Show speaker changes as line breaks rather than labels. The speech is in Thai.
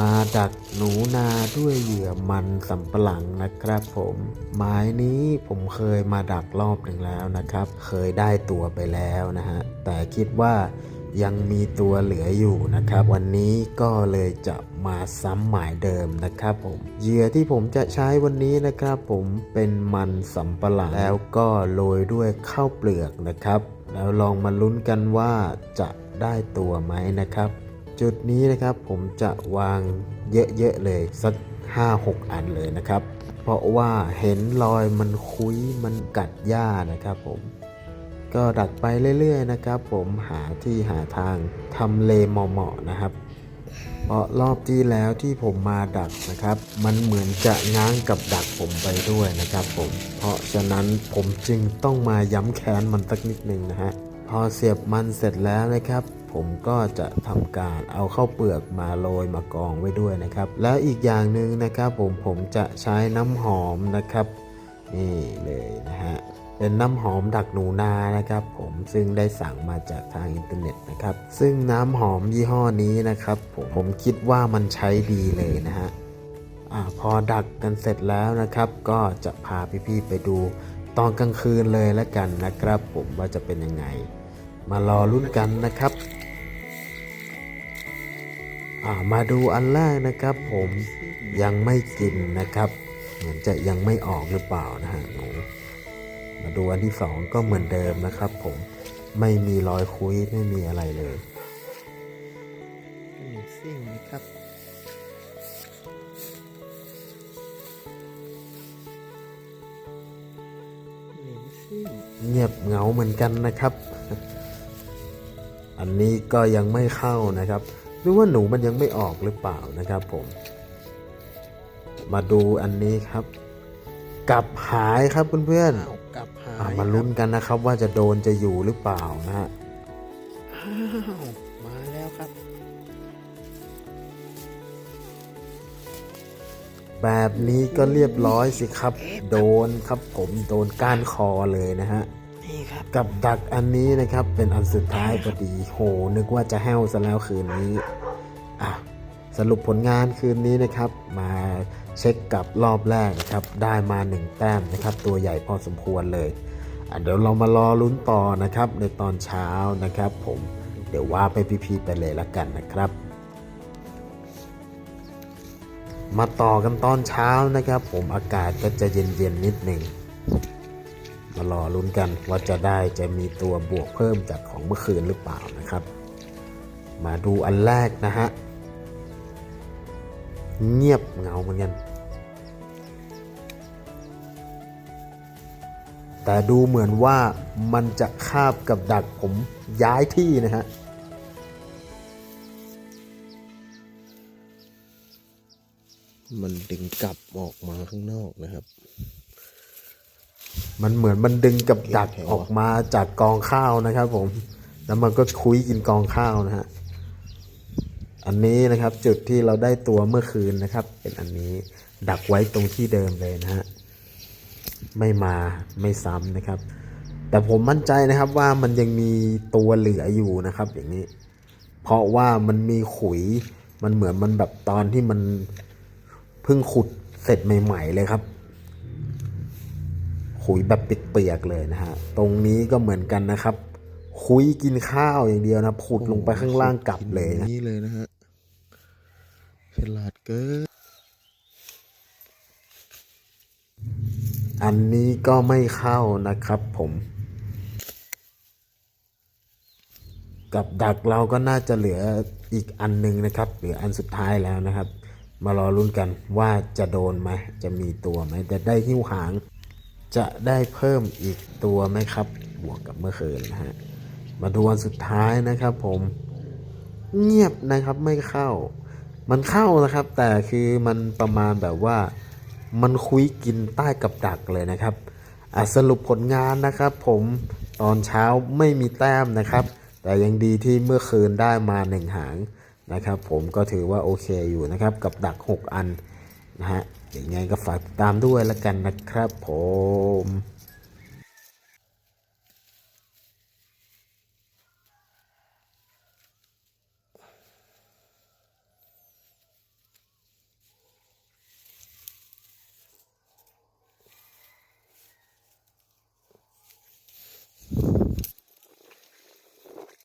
มาดักหนูนาด้วยเหยื่อมันสำปะหลังนะครับผมหมายนี้ผมเคยมาดักรอบหนึ่งแล้วนะครับ เคยได้ตัวไปแล้วนะฮะ แต่คิดว่ายังมีตัวเหลืออยู่นะครับ วันนี้ก็เลยจะมาซ้ำหมายเดิมนะครับผมเหยื่อที่ผมจะใช้วันนี้นะครับ ผมเป็นมันสำปะหลังแล้วก็โรยด้วยข้าวเปลือกนะครับ แล้วลองมาลุ้นกันว่าจะได้ตัวไหมนะครับ จุดนี้นะครับผมจะวางเยอะๆเลยสัก 5-6 อันเลยนะครับ เพราะว่าเห็นรอยมันคุยมันกัดหญ้านะครับผมก็ดักไปเรื่อยๆนะครับ ผมหาที่หาทางทำเลเหมาะๆนะครับเพราะรอบที่แล้วที่ผมมาดักนะครับ มันเหมือนจะง้างกับดักผมไปด้วยนะครับ ผม เพราะฉะนั้นผมจึงต้องมาย้ำแค้นมันสักนิดหนึ่งนะฮะพอเสียบมันเสร็จแล้วนะครับ ผมก็จะทำการเอาเข้าวเปลือกมาโรยมากองไว้ด้วยนะครับ แล้วอีกอย่างหนึ่งนะครับผมผมจะใช้น้ำหอมนะครับ นี่เลยนะฮะเป็นน้ำหอมดักหนูนานะครับ ผมซึ่งได้สั่งมาจากทางอินเทอร์เน็ตนะครับ ซึ่งน้ำหอมยี่ห้อนี้นะครับ ผมผมคิดว่ามันใช้ดีเลยนะฮะอาพอดักกันเสร็จแล้วนะครับ ก็จะพาพี่ๆไปดูตอนกลางคืนเลยแล้วกันนะครับ ผมว่าจะเป็นยังไง มารอรุ่นกันนะครับ มาดูอันแรกนะครับ ผมยังไม่กินนะครับ เหมือนจะยังไม่ออกหรือเปล่านะฮะหนูมาดูอันที่สองก็เหมือนเดิมนะครับ ผมไม่มีรอยคุยไม่มีอะไรเลยซิ่งนะครับเงียบเหงาเหมือนกันนะครับ อันนี้ก็ยังไม่เข้านะครับ หรือว่าหนูมันยังไม่ออกหรือเปล่านะครับผม มาดูอันนี้ครับกลับหายครับเพื่อน
เอากลับหา
ๆอะ
ย
มาลุ้นกันนะครับ ว่าจะโดนจะอยู่หรือเปล่านะฮะ
อ้าวมาแล้วครับ
แบบนี้ก็เรียบร้อยสิครับ โดนครับผมโดนก้านคอเลยนะฮะ
นี่ ครับ
กับดักอันนี้นะครับเป็นอันสุดท้ายพอดีโหนึกว่าจะแห้วซะแล้วคืนนี้อะสรุปผลงานคืนนี้นะครับ มาเช็คกับรอบแรกนะครับ ได้มา 1 แต้มนะครับ ตัวใหญ่พอสมควรเลยอะเดี๋ยวเรามารอลุ้นต่อนะครับ ในตอนเช้านะครับ ผมเดี๋ยวว่าไปพีๆไปเลยละกันนะครับ มาต่อกันตอนเช้านะครับ ผมอากาศก็จะเย็นๆนิดหนึ่ง มารอลุ้นกันว่าจะได้จะมีตัวบวกเพิ่มจากของเมื่อคืนหรือเปล่านะครับ มาดูอันแรกนะฮะ เงียบเงาเหมือนกัน แต่ดูเหมือนว่ามันจะคาบกับดักผมย้ายที่นะฮะ
มันดึงกลับออกมาข้างนอกนะครับ
มันเหมือนมันดึงกับดักออกมาจากกองข้าวนะครับ ผม แล้วมันก็คุยกินกองข้าวนะฮะ อันนี้นะครับจุดที่เราได้ตัวเมื่อคืนนะครับ เป็นอันนี้ดักไว้ตรงที่เดิมเลยนะฮะ ไม่มาไม่ซ้ำนะครับ แต่ผมมั่นใจนะครับว่ามันยังมีตัวเหลืออยู่นะครับ อย่างนี้ เพราะว่ามันมีขุย มันเหมือนมันแบบตอนที่มันเพิ่งขุดเสร็จใหม่ ๆ เลยครับ ขุยแบบเปียกๆเลยนะฮะ ตรงนี้ก็เหมือนกันนะครับ คุยกินข้าวอย่างเดียวนะขุดลงไปข้างล่างกลับเลยนะ
นี่เลยนะฮะฉลาดเกิน
อันนี้ก็ไม่เข้านะครับผม กับดักเราก็น่าจะเหลืออีกอันหนึงนะครับเหลืออันสุดท้ายแล้วนะครับ มารอลุ้นกันว่าจะโดนไหมจะมีตัวไหมจะได้หิ้วหาง จะได้เพิ่มอีกตัวไหมครับ บวกกับเมื่อคืนนะฮะ มาดูอันสุดท้ายนะครับผม เงียบนะครับไม่เข้า มันเข้านะครับ แต่คือมันประมาณแบบว่า มันคุยกินใต้กับดักเลยนะครับอะสรุปผลงานนะครับผมตอนเช้าไม่มีแต้มนะครับ แต่ยังดีที่เมื่อคืนได้มาหนึ่งหางนะครับ ผมก็ถือว่าโอเคอยู่นะครับ กับดัก 6 อัน นะฮะอย่างไงก็ฝากติดตามด้วยแล้วกันนะครับผม